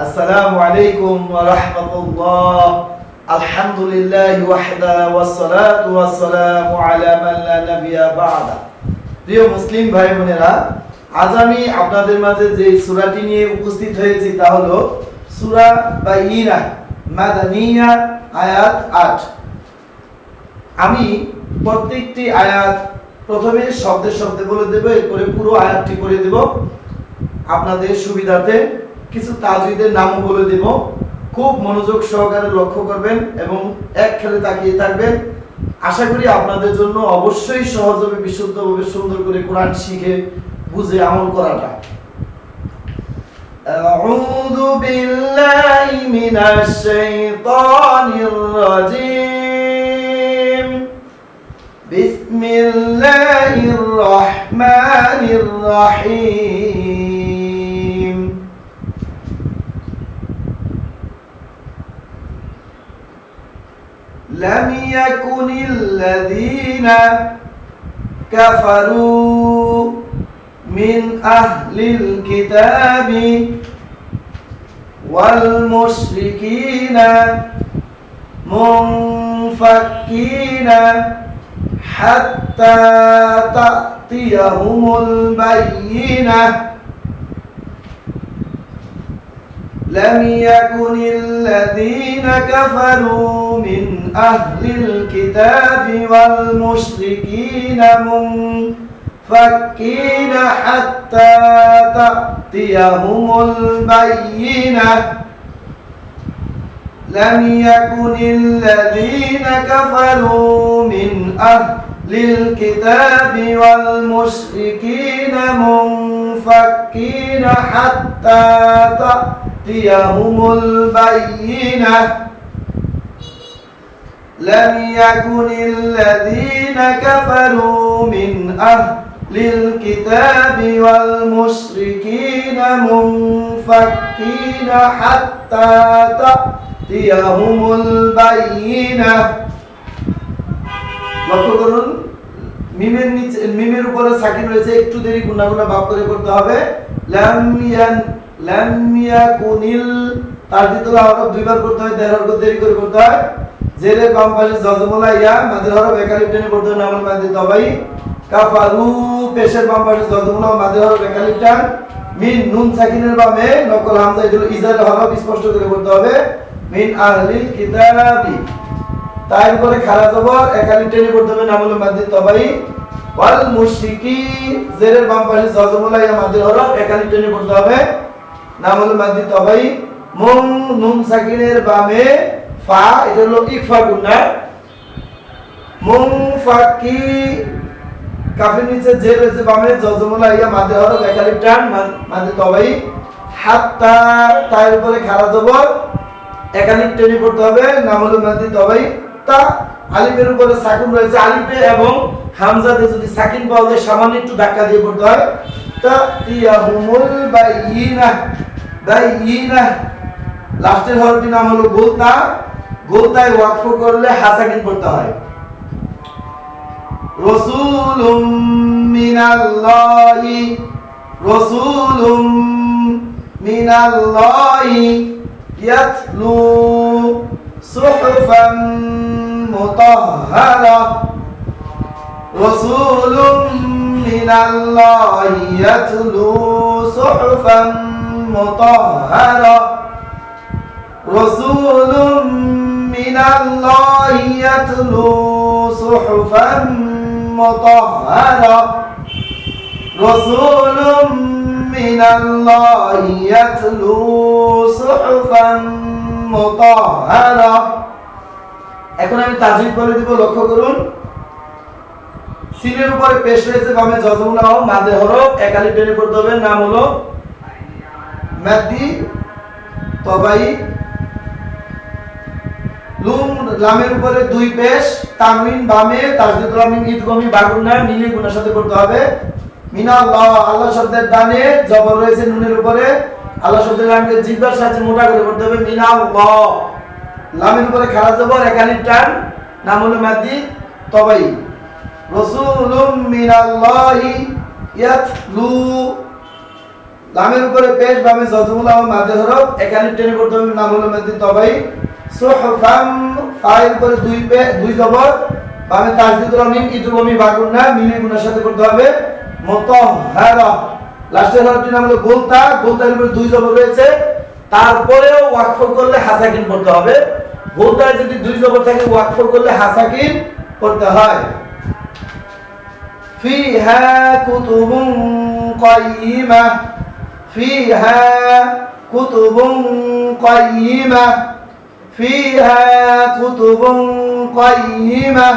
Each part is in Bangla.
আসসালামু আলাইকুম ওয়া রাহমাতুল্লাহ। আলহামদুলিল্লাহ ওয়াহদা ওয়াসসালাতু ওয়াসসালামু আলা মান লা নাবিয়্যা বা'দা। প্রিয় মুসলিম ভাই বোনেরা আজ আমি আপনাদের মাঝে যে সূরাটি নিয়ে উপস্থিত হয়েছি তা হলো সূরা বাইয়িনা মাদানিয়া, আয়াত 8 আমি প্রত্যেকটি আয়াত প্রথমে শব্দে শব্দে বলে দেব, এরপরে পুরো আয়াতটি করে দেব। আপনাদের সুবিধাতে কিছু তাজউদের নামও বলে দেব খুব মনোযোগ সহকারে লক্ষ্য করবেন এবং এক খেলে তাকিয়ে থাকবেন আশা করি আপনাদের জন্য অবশ্যই সহজ হবে বিশুদ্ধভাবে সুন্দর করে কোরআন শিখে বুঝে আমল করাটা أعوذ بالله من الشيطان الرجيم بسم الله الرحمن الرحيم لم يكن الذين كفروا من أهل الكتاب والمشركين منفكين حتى تأتيهم البينة. لم يكن الذين كفروا من أهل الكتاب والمشركين منفكين حتى تأتيهم البينة. لم يكن الذين كفروا من أهل الكتاب والمشركين منفكين حتى تأتيهم البينة لم يكن الذين كفروا من أهل للكتاب والمشركين منفكين حتى تأتيهم البينة লক্ষ্য করুন মিমের নিচে মিমের উপরে সাকিন রয়েছে একটু দেরি গুণা গুণা ভাব করে করতে হবে লাম ইয়ান লাম ইয়াকুনিল, তার দ্বিতীয় হরফ দুইবার করতে হয় দেরি করে করতে হয়। জেরে বাম মাদের হরফ একালিফ টেনে করতে হয় নামল মাদি তবাই। কাফারু, পেশের বাম পাশে মাদের হরফ একালিফ টান। মিন নুন সাকিনের বামে নকল হামজা এগুলো ইজার হরফ স্পষ্ট করে করতে হবে। মিন আহলিল কিতাবি। তার উপরে খারা জবর একালি টেনে করতে হবে নামুল মাদ্দি তবাই। ওয়াল মুশরিকি জেরের বাম মাদ্দির হরফ একালি টেনে করতে হবে। নামুল মাদ্দি তবাই। মুন নুন সাকিনের বামে ফা, এটা হলো ইকফা গুন্না মুন ফাকি কাফের নিচে জের রয়েছে বামে, জজমুলা, ইয়া মাদ্দি হরফ একালি টান মাদ্দি তবাই। হাত্তা, তার উপরে খারা জবর, একালিপ টেনে পড়তে হবে নামুল মাদ্দি তবাই। তা আলিফের উপরে সাকিন রয়েছে আলিফে এবং হামজাতে যদি সাকিন পাওয়া যায়, সামান্য একটু ধাক্কা দিয়ে পড়তে হয়। তা, তিয়াহুমুল বাইয়িনা তাই ই না, লাস্টের হরফটি নাম হলো গোলতা। গোলতায় ওয়াকফ করলে হাসাকিন পড়তে হয়। রসুলুম মিনাল্লাহি রসুলুম মিনাল্লাহি ইয়াতলু সুহফান মুতাহহারা রসুলুম মিনাল্লাহি ইয়াতলু সুহফান مطهرة رسول من الله يتلو صحفا مطهرة رسول من الله يتلو صحفا মুতাহারা এখন আমি তাজউদ বলে দিব লক্ষ্য করুন সিনের উপরে পেশ রয়েছে বামে জজমুলা ও মাদে হরফ একালি টেনে করতে হবে নাম হলো তবাই, লুম, লামের উপরে দুই পেশ বামে ঈদগমি বাগুনা মিলে সাথে করতে হবে। মিনা, আল্লাহ আল্লাহ শব্দের ডানে জবর রয়েছে নুনের উপরে। আল্লাহ শব্দের জিহ্বার সাহায্যে মোটা করে করতে হবে। মিনা, আল্লাহ। লামের উপরে একালিপ টান, নাম হলো তবাই। রসুলুম মিনাল্লাহি ইয়াতলু লামের উপরে পেশ বামে জজমুল ও মাদে হরফ, এখানে টেনে করতে হবে নাম হলো মাদে তবাই। সোহফাম, ফাইল উপরে দুই পে, দুই জবর, বামে তাজদিদুল মিম ইদুবমি বাকুন্না মিমের গুনার সাথে করতে হবে। মুতাহহারা লাস্টের হরফটি নাম হলো গুলতা, গুলতার উপরে দুই জবর রয়েছে। তারপরেও ওয়াকফ করলে হাসাকিন পড়তে হবে। গুলতায় যদি দুই জবর থাকে, ওয়াকফ করলে হাসাকিন পড়তে হয়। ফিহা কুতুবুন কাইমা। فيها كتب قيمة فيها كتب قيمة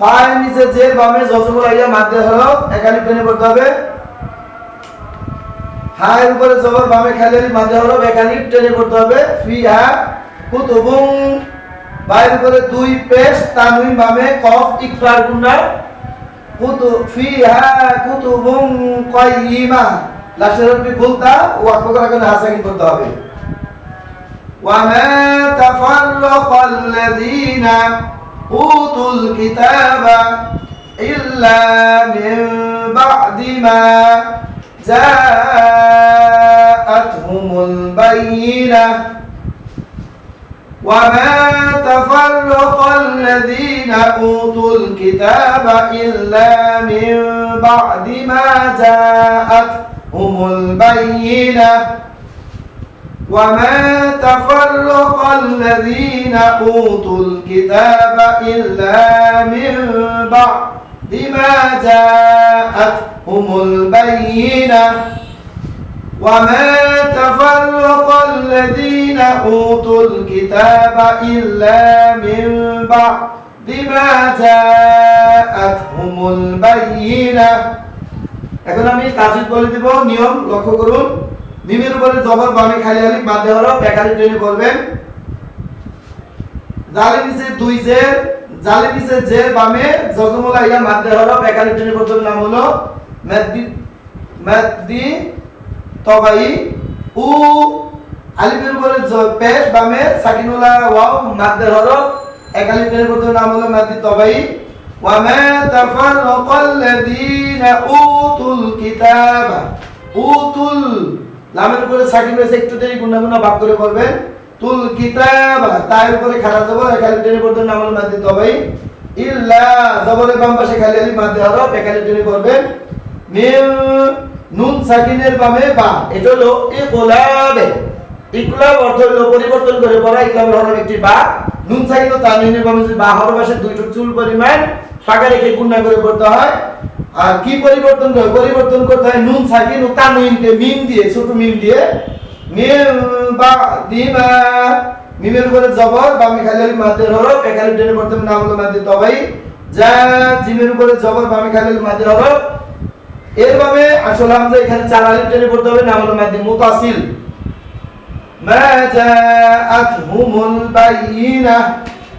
ফাইল নিচে যে বামে জজমুল আইয়া মাধ্যে হরফ এখানে টেনে পড়তে হবে হায়ের উপরে জবর বামে খালি মাঝে হরফ এখানে টেনে পড়তে হবে ফিহা কুতুবুং বাইরের উপরে দুই পেশ তানউইন বামে কফ ইকরার গুন্না কুতু ফিহা কুতুবুং কাইয়িমা লাস্টের হরফটি গুলতা ওয়াকফ করার জন্য হাসাকিন করতে হবে وما تفرق الذين أوتوا الكتاب إلا من بعد ما جاءتهم البينة وما تفرق الذين أوتوا الكتاب إلا من بعد ما جاءتهم البينة. وما تفرق الذين أوتوا الكتاب إلا من بعد ما جاءتهم البينة. وما تفرق الذين أوتوا الكتاب إلا من بعد ما جاءتهم البينة. এখন আমি তাজিদ বলে দিব, নিয়ম লক্ষ্য করুন। মিমের উপরে জবর বামে খালি আলিফ বাদে হরফ একালি টেনে বলবেন। জালের নিচে দুই জের জালের নিচে জের বামে জজমুলা ইয়া মাদ্দে হরফ একালি টেনে বলতে নাম হলো মাদ্দি মাদ্দি তবাই, উ, আলিফের উপরে পেশ বামে সাকিনুলা ওয়াও মাদ্দে হরফ একালি টেনে বলতে নাম হলো মাদ্দি তবাই। وما تفرق الذين أوتوا الكتاب أوتوا লামের উপরে সাকিন রয়েছে একটু দেরি গুণা গুণা ভাগ করে বলবেন তুল কিতাব তার উপরে খারাপ যাব একালি টেনে পড়তে নাম হলো মাদ্দি তবাই ইল্লা জবরের বাম পাশে খালি আলিফ মাদ্দি হরফ একালি টেনে পড়বেন মিম নুন সাকিনের বামে বা এটা হলো ইকলাবে ইকলাব অর্থ হলো পরিবর্তন করে পড়া ইকলাবের হরফ একটি বা নুন সাকিন ও তানবিনের বামে যদি বা হরফ আসে দুইটো চুল পরিমাণ ফাঁকা রেখে গুণা করে পড়তে হয়। আর কি পরিবর্তন করে? পরিবর্তন করতে হয় নুন সাকিন ও মিম দিয়ে, ছোট মিম দিয়ে। মিম বা মিমের উপরে জবর, বামে খালি আলিফ মাদ্দের হরফ নাম হলো তবাই। যা, জিমের উপরে জবর মাদ্দের হরফ। এরভাবে আসলে হামজা এখানে চার আলিফ টেনে পড়তে হবে, নাম হলো মাদ্দি মুতাসিল। মা জাআতহুমুল বাইয়িনা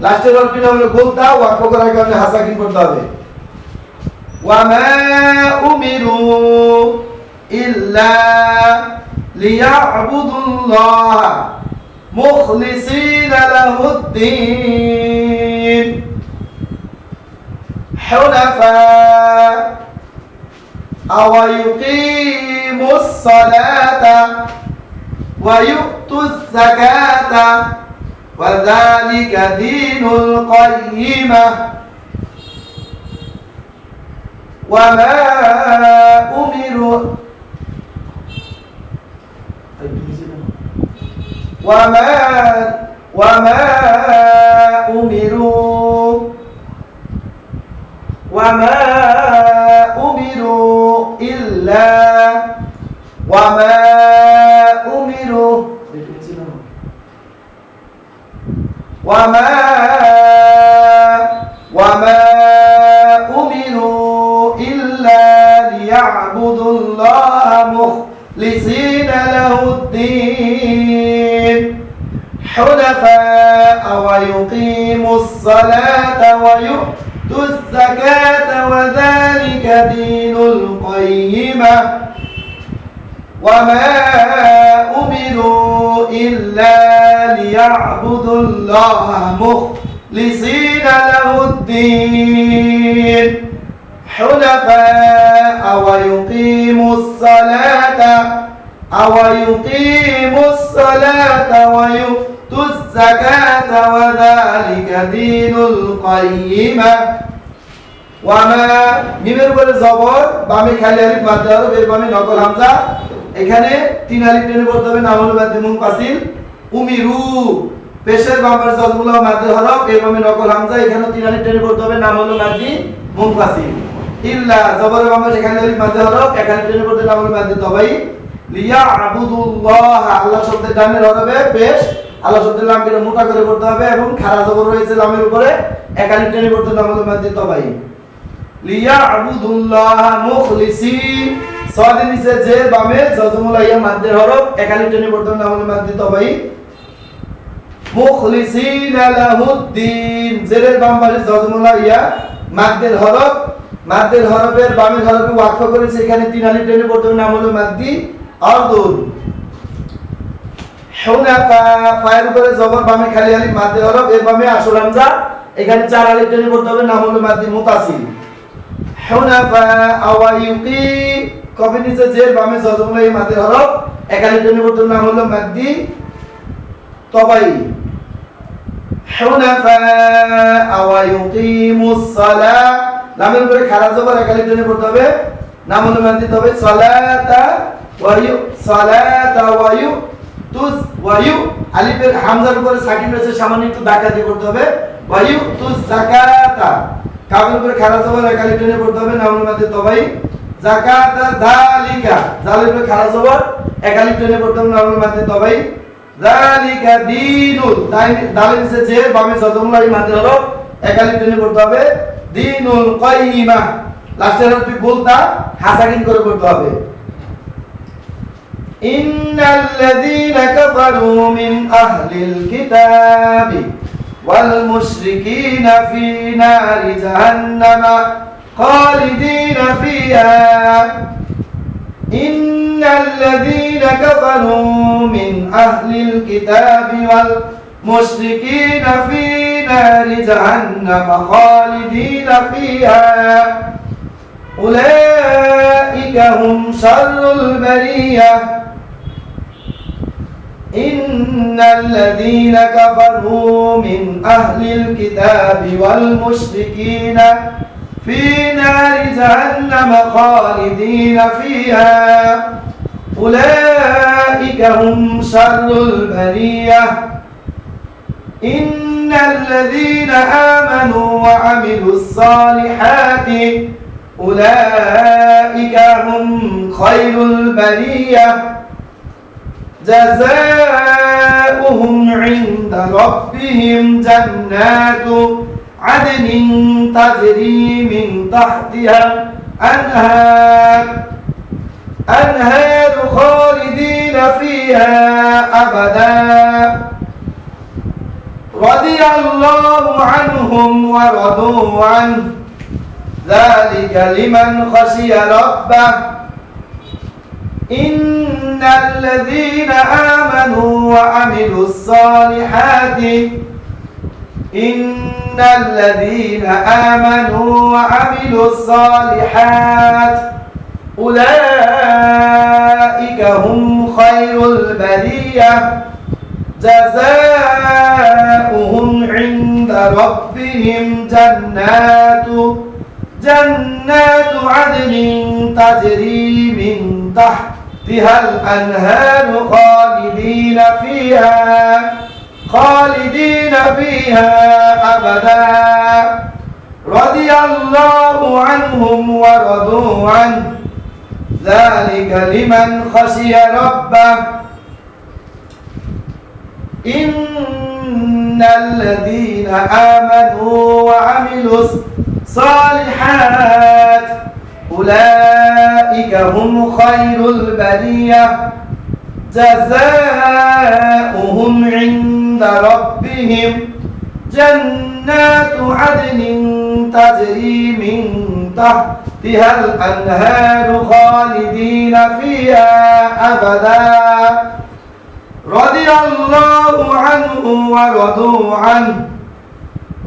লাস্টের ওয়ার্ডটি নাম হলো গোলতা ওয়াকফ করার কারণে হাসাকিন করতে হবে وما أمروا إلا ليعبدوا الله مخلصين له الدين حنفاء أو يقيموا الصلاة ويؤتوا الزكاة وذلك دين القيمة. وما أمروا وما وما أمروا وما أمروا إلا وما أمروا وما وما أمروا إلا ليعبدوا الله مخلصين له الدين حنفاء ويقيموا الصلاة ويؤتوا الزكاة وذلك دين القيمة وما أمروا إلا ليعبدوا الله مخلصين له الدين حنفاء ويقيموا الصلاة أويقيموا الصلاة ويؤتوا الزكاة وذلك دين القيمة ওয়ামা মিমের উপরে জবর বামে খালি আলিফ মাদ্দা হরফ এর বামে নকল হামজা এখানে তিন আলিফ টেনে পড়তে হবে নামুল মাদ্দি মুনফাসিল উমিরু, পেশের বামের জজমুল্লাহ মাদ্দি হরফ এর নকল হামজা এখানে তিন আলিফ টেনে পড়তে হবে নামুল মাদ্দি মুনফাসিল। ইল্লা জবরের বামে এখানে আলিফ মাদ্দি হরফ এখানে টেনে পড়তে নামুল মাদ্দি তবাই। লিয়া আবুদুল্লাহ, আল্লাহ শব্দের ডানের হরফে পেশ, আল্লাহ শব্দের লামকে মোটা করে পড়তে হবে এবং খারা জবর রয়েছে লামের উপরে একালিফ টেনে পড়তে নামুল মাদ্দি তবাই। লিয়াবুদুল্লাহ মুখলিসিন সাদ নিচে যে বামে জজমুল আইয়া মাদ্দের হরফ একালি টেনে পড়তে না হলে মাদ্দি তবাই। মুখলিসিন লাহুদ্দিন। জেরের বাম পাশে জজমুল আইয়া মাদ্দের হরফ। মাদ্দের হরফের বামের হরফে ওয়াকফ করেছে এখানে তিন আলি টেনে পড়তে নাম হলো মাদ্দি আরদুল হুনাফা, ফায়ের উপরে জবর, বামে খালি আলি মাদ্দে হরফ, এর বামে আসল হামজা। এখানে চার আলি টেনে পড়তে নাম হলো মাদ্দি মুতাসিল। হুনাফা, আওয়াইউকি কবে নিচে জের, বামে জজমুল এই মাদের হরফ। একালি টেনে পড়তে নাম হলো মাদ্দি তবাই হুনাফা আওয়াইউকিমুস সালাহ লামের উপরে খারাপ জবর একালি টেনে পড়তে হবে। নাম হলো মাদ্দি তবে সালাতা ওয়ায়ু সালাতা ওয়ায়ু, তুস, ওয়ায়ু, আলিফের হামজার উপরে সাকিন রয়েছে, সামান্য একটু ধাক্কা দিয়ে পড়তে হবে। ওয়ায়ু, তুস যাকাতা কাবের উপরে খারাপ জবর একালি টেনে পড়তে হবে নামের মধ্যে তবাই যাকাত যালিকা জালের উপরে খারাপ জবর একালি টেনে পড়তে হবে নামের মধ্যে তবাই যালিকা দীনুন দালের নিচে জের বামে জজমুল আলী মাঝে হলো একালিপ টেনে পড়তে হবে। দীনুল কাইমা লাস্টের হলো তুই বলতা হাসাকিন করে পড়তে হবে। ইন্নাল্লাযীনা কাফারু মিন আহলিল কিতাবি ওয়াল মুশরিকিনা ফি নারি জাহান্নামা খালিদিনা ফিহা। ইন الذين كفروا من أهل الكتاب والمشركين في نار جهنم خالدين فيها. أولئك هم شر البرية. إن الذين كفروا من أهل الكتاب والمشركين في نار جهنم خالدين فيها. أولئك هم شر البرية. إن الذين آمنوا وعملوا الصالحات أولئك هم خير البرية. جزاؤهم عند ربهم جنات عدن تجري من تحتها أنهار أنهار خالدين فيها أبدا. رضي الله عنهم ورضوا عنه. ذلك لمن خشي ربه. إن الذين آمنوا وعملوا الصالحات إن الذين آمنوا وعملوا الصالحات أولئك هم خير البرية. جزاؤهم عند ربهم جنات جنات عدن تجري من تحتها الأنهار خالدين فيها خالدين فيها أبدا. رضي الله عنهم ورضوا عنه. ذلك لمن خشي ربه. إن الذين آمنوا وعملوا الصالحات أولئك هم خير البرية. جزاؤهم عند ربهم جنات عدن تجري من تحتها الأنهار خالدين فيها أبدا. رضي الله عنهم ورضوا عنه.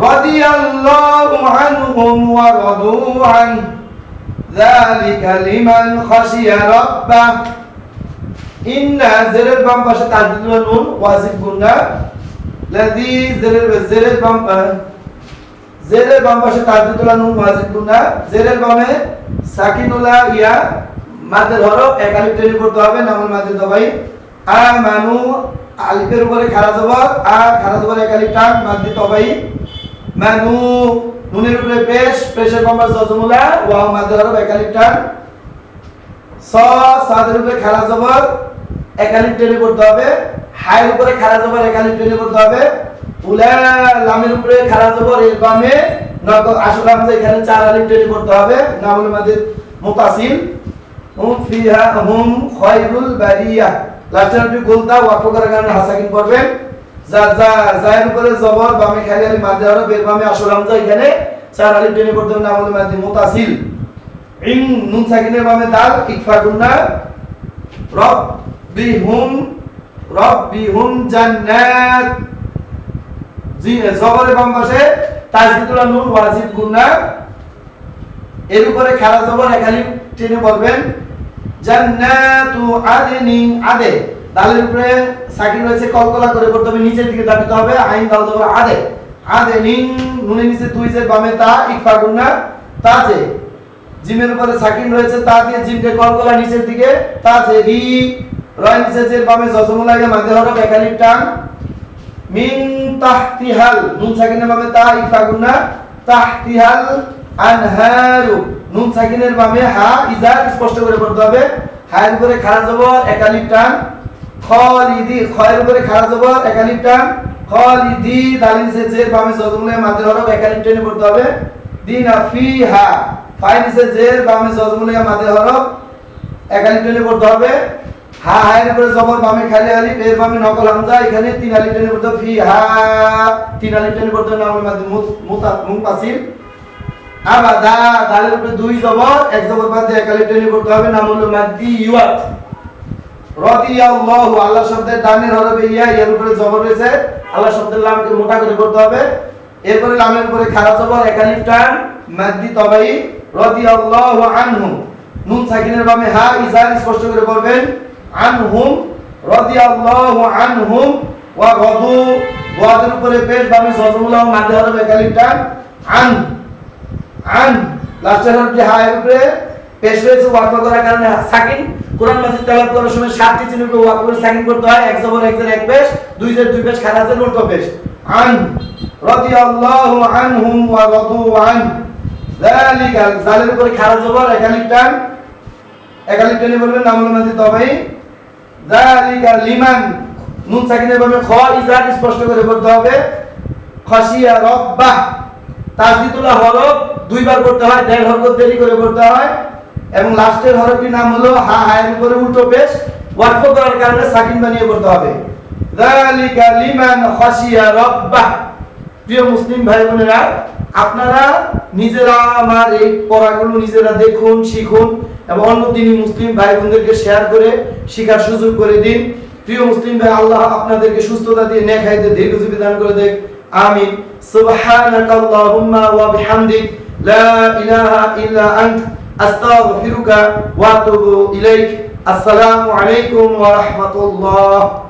رضي الله عنهم ورضوا عنه. ذلك لمن خشي ربه. إن زر البنبشة بشت عدل লাযী জেরের জেরের বাম জেরের বাম পাশে তাজদিদুল নুন গুন্না জেরের বামে সাকিনুলা ইয়া মাদের হরফ একালিফ টেনে পড়তে হবে, নামুল মাদের দবাই আমানু আলিফের উপরে খারা জবর, আ খারা জবর একালিফ টান মাদ্দি তবাই মানু নুনের উপরে পেশ, পেশের বাম পাশে জজমুলা ওয়া মাদের হরফ একালিফ টান। স, সাদের উপরে খারা জবর একালিফ টেনে পড়তে হবে। হায়ের উপরে খারা জবর একালিফ টেনে পড়তে হবে। উলা লামের উপরে খারা জবর এর বামে নক আসল হামজা এখানে চার আলিফ টেনে পড়তে হবে। নামুল মাদের মুতাসিল। হুম ফিহা, হুম খায়রুল বারিয়া। লাস্টের একটু গোলতা ওয়াকফ করার কারণে হাসাকিন পড়বেন। যা যা জায়ের উপরে জবর, বামে খালি আলিফ মাদ্দে হরফ এর বামে আসল হামজা এখানে চার আলিফ টেনে পড়তে হবে নামুল মাদের মুতাসিল। ইন নুন সাকিনের বামে দাল ইকফা গুন্না রব্বিহুম রব্বিহুম জান্নাত। জি জবরের বাম পাশে তাজদিদুল নুন ওয়াজিব গুন্না এর উপরে খারা জবর এখানে টেনে বলবেন, জান্নাতু আদনিন আদে। দালের উপরে রয়েছে, কলকলা করে পড়তে হবে, নিচের দিকে হবে, আইন দাল জবর, আদে। আদনিন নুনের নিচে দুই জের বামে তা, ইকফা গুন্না তাজে জিমের উপরে সাকিন রয়েছে, তা দিয়ে জিমকে কলকলা নিচের দিকে তাজে রি। রয় নিচে জের বামে জজমুল লাগে মাঝে হরফ একালিফ টান। মিন তাহতিহাল, নুন সাকিনের বামে তা ইফা গুন্না তাহতিহাল আনহারু, নুন সাকিনের বামে হা ইজার স্পষ্ট করে পড়তে হবে। হায়ের উপরে খাড়া জবর একালিফ টান। খালিদি, খয়ের উপরে খাড়া জবর একালিফ টান। খালিদি দালিন সে জের বামে জজমুলে মাঝে হরফ একালিফ টেনে পড়তে হবে। দিনা ফিহা ফাই নিচে জের বামে জজমুলে মাঝে হরফ একালিফ টেনে পড়তে হবে। হা হায়ের উপরে জবর বামে খালি আলিফ এর বামে নকল হামজা, এখানে তিন আলিফ টেনে পড়তে ফি, হা, তিন আলিফ টেনে পড়তে নামের মাধ্যমে মুতা মুতাসিল আবাদা, দালের উপরে দুই জবর, এক জবর বাদ দিয়ে এক আলিফ টেনে পড়তে হবে, নাম মাদ্দি ইউয়াত। রাদিয়াল্লাহু আল্লাহ শব্দের ডানের হরফে ইয়া এর উপরে জবর রয়েছে আল্লাহ শব্দের লামকে মোটা করে পড়তে হবে। এরপরে লামের উপরে খাড়া জবর, এক আলিফ টান, মাদ্দি তবাই, রাদিয়াল্লাহু আনহুম নুন সাকিনের বামে হা, ইজার স্পষ্ট করে পড়বেন। আনহুম, রাদিয়াল্লাহু আনহুম, ওয়া রাদু ওয়াদের উপরে পেশ বামে জজমুল্লাহ মাদ্দি হরফে এক টান, আন আন লাস্টের হরফটি হায়ের উপরে পেশ রয়েছে ওয়াকফ করার কারণে সাকিন, কোরআন মাজিদ তেলাওয়াত করার সময় সাতটি চিহ্ন উপরে ওয়াকফ করে সাকিন করতে হয়, এক জবর, এক জের, এক পেশ, দুই জের, দুই পেশ, খারাপ জের, উল্টো পেশ। আন, রাদিয়াল্লাহু আনহুম ওয়া রাদু আন যালিকা জালের উপরে খারাপ জবর একালিফ টান একালিফ টেনে বলবেন নামুল মাজিদ তবাই যালিকা লিমান নুন সাকিনের ভাবে খ ইজার স্পষ্ট করে বলতে হবে। খসিয়া রব্বাহ তাজদিদুল্লাহ হরফ দুইবার করতে হয়, দেড় হরফ দেরি করে করতে হয়। এবং লাস্টের হরফটির নাম হলো হা হায়ের উপরে উল্টো পেশ, ওয়াকফ করার কারণে সাকিন বানিয়ে করতে হবে। যালিকা লিমান খাশিয়া রাব্বাহ প্রিয় মুসলিম ভাই বোনেরা, আপনারা নিজেরা আমার এই পড়াগুলো নিজেরা দেখুন, শিখুন। এবং অন্য তিনি মুসলিম ভাই বোনদেরকে শেয়ার করে শিখার সুযোগ করে দিন। প্রিয় মুসলিম ভাই, আল্লাহ আপনাদেরকে সুস্থতা দিয়ে নেখাইতে দীর্ঘজীবী দান করে দেখ আমিন। সুবহানাক আল্লাহুম্মা ওয়া বিহামদিক। লা ইলাহা ইল্লা আনত। আস্তাগফিরুকা ওয়া আতুবু ইলাইক। আসসালামু আলাইকুম ওয়া রাহমাতুল্লাহ।